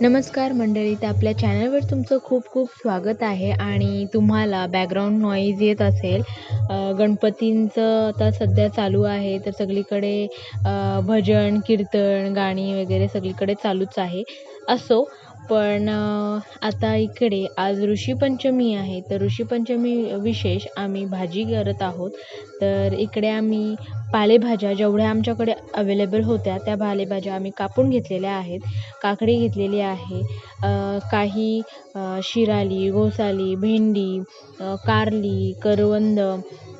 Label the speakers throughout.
Speaker 1: नमस्कार मंडळी तर आपल्या चॅनलवर तुमचं खूप खूप स्वागत आहे आणि तुम्हाला बॅकग्राऊंड नॉईज येत असेल. गणपतींचं आता सध्या चालू आहे तर सगळीकडे भजन कीर्तन गाणी वगैरे सगळीकडे चालूच आहे. असो पण आता इकडे आज ऋषीपंचमी आहे तर ऋषीपंचमी विशेष आम्ही भाजी करत आहोत. तर इकडे आम्ही पालेभाज्या जेवढ्या आमच्याकडे अवेलेबल होत्या त्या पालेभाज्या आम्ही कापून घेतलेल्या आहेत. काकडी घेतलेली आहे काही शिराली घोसाली भेंडी कारली करवंद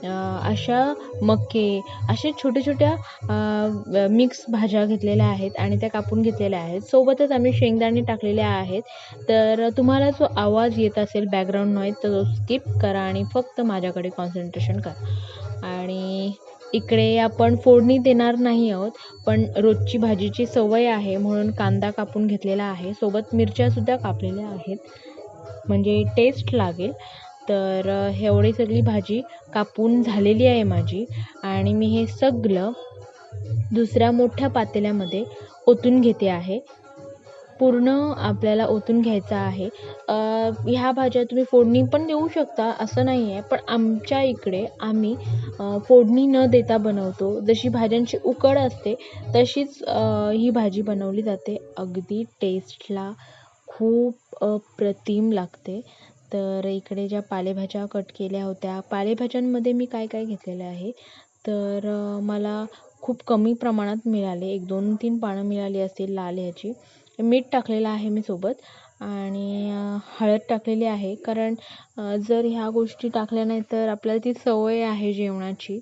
Speaker 1: अशा मके अशा छोट्या छोट्या मिक्स भाज्या घेतलेल्या आहेत आणि त्या कापून घेतलेल्या आहेत. सोबतच आम्ही शेंगदाणे टाकलेले आहेत. तर तुम्हाला जो आवाज येत असेल बॅकग्राऊंड नॉईज तर तो स्किप करा आणि फक्त माझ्याकडे कॉन्सन्ट्रेशन करा. आणि इकडे आपण फोडणी देणार नाही आहोत पण रोजची भाजीची सवय आहे म्हणून कांदा कापून घेतलेला आहे. सोबत मिरच्यासुद्धा कापलेल्या आहेत. म्हणजे टेस्ट लागेल. तर एवढी सगळी भाजी कापून झालेली आहे माझी आणि मी हे सगळं दुसऱ्या मोठ्या पातेल्यामध्ये ओतून घेते आहे. पूर्ण आपल्याला ओतून घ्यायचं आहे. ह्या भाज्या तुम्ही फोडणी पण देऊ शकता असं नाही आहे पण आमच्या इकडे आम्ही फोडणी न देता बनवतो. जशी भाज्यांची उकड असते तशीच ही भाजी बनवली जाते. अगदी टेस्टला खूप अप्रतिम लागते. तर इकडे ज्या पालेभाज्या कट केल्या होत्या पालेभाज्यांमध्ये मी काय काय घेतलेलं आहे? तर मला खूप कमी प्रमाणात मिळाले. एक दोन तीन पानं मिळाली असतील लाल ह्याची. मीठ टाकलेलं आहे मी सोबत आणि हळद टाकलेली आहे. कारण जर ह्या गोष्टी टाकल्या नाही तर आपल्याला ती सवय आहे जेवणाची.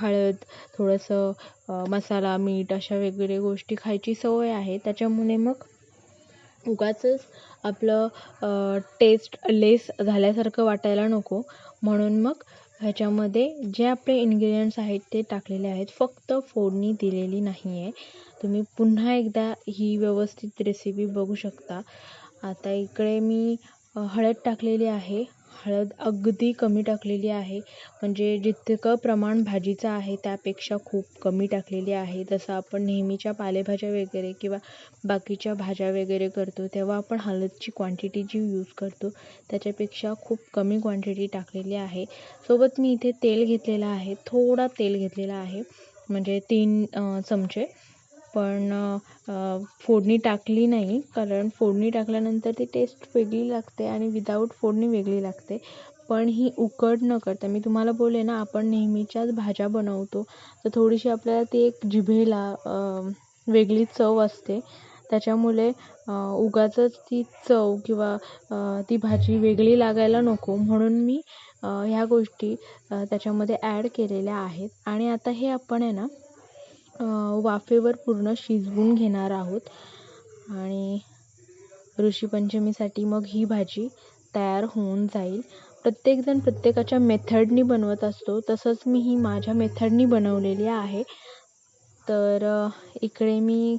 Speaker 1: हळद थोडंसं मसाला मीठ अशा वेगवेगळ्या गोष्टी खायची सवय आहे. त्याच्यामुळे मग उगाचच आपलं टेस्ट लेस झाल्यासारखं वाटायला नको. म्हणून मग ह्याच्यामध्ये जे आपले इन्ग्रेडियंट्स आहेत ते टाकलेले आहेत फक्त फोडणी दिलेली नाही आहे तुम्ही पुन्हा एकदा ही व्यवस्थित रेसिपी बघू शकता. आता इकडे मी हळद टाकलेली आहे. हळद अगदी कमी टाकलेली आहे. म्हणजे जितकं प्रमाण भाजीचं आहे त्यापेक्षा खूप कमी टाकलेली आहे. जसं आपण नेहमीच्या पालेभाज्या वगैरे किंवा बाकीच्या भाज्या वगैरे करतो तेव्हा आपण हळदची क्वांटिटी जी यूज करतो त्याच्यापेक्षा खूप कमी क्वांटिटी टाकलेली आहे. सोबत मी इथे तेल घेतलेलं आहे. थोडा तेल घेतलेला आहे. म्हणजे तीन चमचे. पण फोडणी टाकली नाही. कारण फोडणी टाकल्यानंतर ती टेस्ट वेगळी लागते आणि विदाऊट फोडणी वेगळी लागते. पण ही उकड न करता मी तुम्हाला बोलले ना आपण नेहमीच्याच भाज्या बनवतो. तर थोडीशी आपल्याला ती एक जिभेला वेगळी चव असते. त्याच्यामुळे अ, उगाचच ती चव किंवा ती भाजी वेगळी लागायला नको. म्हणून मी ह्या गोष्टी त्याच्यामध्ये ॲड केलेल्या आहेत. आणि आता हे आपण आहे ना वाफेवर पूर्ण शिजवून घेणार आहोत. आणि ऋषीपंचमीसाठी मग ही भाजी तयार होऊन जाईल. प्रत्येकजण प्रत्येकाच्या मेथडनी बनवत असतो. तसंच मी ही माझ्या मेथडनी बनवलेली आहे. तर इकडे मी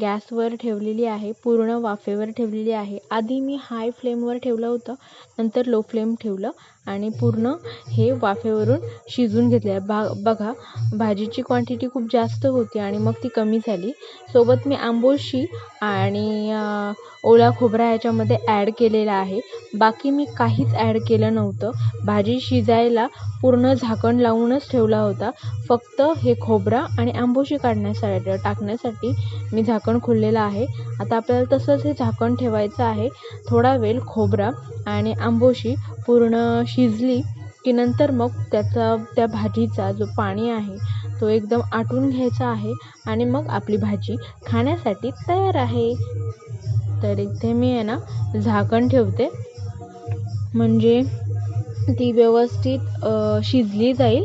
Speaker 1: गॅसवर ठेवलेली आहे पूर्ण वाफेवर ठेवलेली आहे. आधी मी हाय फ्लेमवर ठेवलं होतं नंतर लो फ्लेम ठेवलं आणि पूर्ण हे वाफेवरून शिजून घेतलं बा बघा भाजीची क्वांटिटी खूप जास्त होती आणि मग ती कमी झाली. सोबत मी आंबोशी आणि ओला खोबरा ह्याच्यामध्ये ॲड केलेला आहे. बाकी मी काहीच ॲड केलं नव्हतं. भाजी शिजायला पूर्ण झाकण लावूनच ठेवला होता. फक्त हे खोबरा आणि आंबोशी काढण्यासाठी टाकण्यासाठी मी झाकण झाकण खोललेलं आहे. आता आपल्याला तसंच हे झाकण ठेवायचं आहे. थोडा वेळ खोबरा आणि आंबोशी पूर्ण शिजली की नंतर मग त्याचा त्या भाजीचा जो पाणी आहे तो एकदम आटून घ्यायचा आहे आणि मग आपली भाजी खाण्यासाठी तयार आहे. तर इथे मी आहे ना झाकण ठेवते. म्हणजे ती व्यवस्थित शिजली जाईल.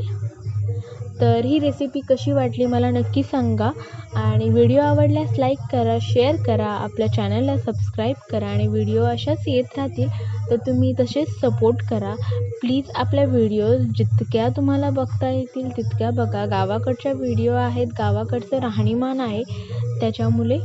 Speaker 1: तर ही रेसिपी कशी वाटली मला नक्की सांगा. आणि व्हिडिओ आवडल्यास लाईक करा शेअर करा आपल्या चॅनलला सबस्क्राईब करा आणि व्हिडिओ अशाच येत राहतील तर तुम्ही तसेच सपोर्ट करा. प्लीज आपल्या व्हिडिओज जितक्या तुम्हाला बघता येतील तितक्या बघा. गावाकडच्या व्हिडिओ आहेत गावाकडचं राहणीमान आहे त्याच्यामुळे